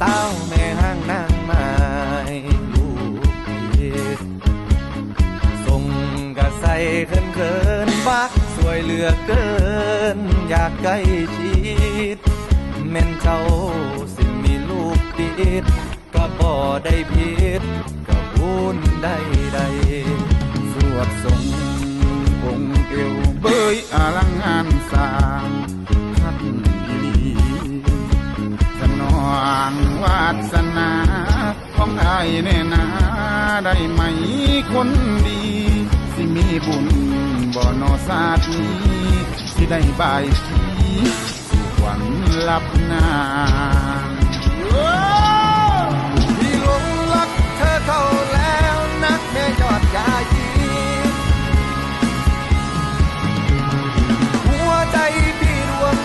สาวแม่ห้างนางไม้ลูกพี่ส่งกระใสเขินเขินๆบักสวยเหลือเกิน อยากใกล้ชิดแม่นเจ้าสิมีลูกติดก็บ่ได้ผิดก็บุญได้ใดสวดทรงองค์เอวเบยอลังงาางวาสนาของไอ้แน่นาได้ไหมคนดี สิมีบุญบ่อนอสาดนี้สิได้บายผีหวังลับนาที่หลงรักเธอเข้าแล้วนักแม่ยอดกายีหัวใจพี่ดวง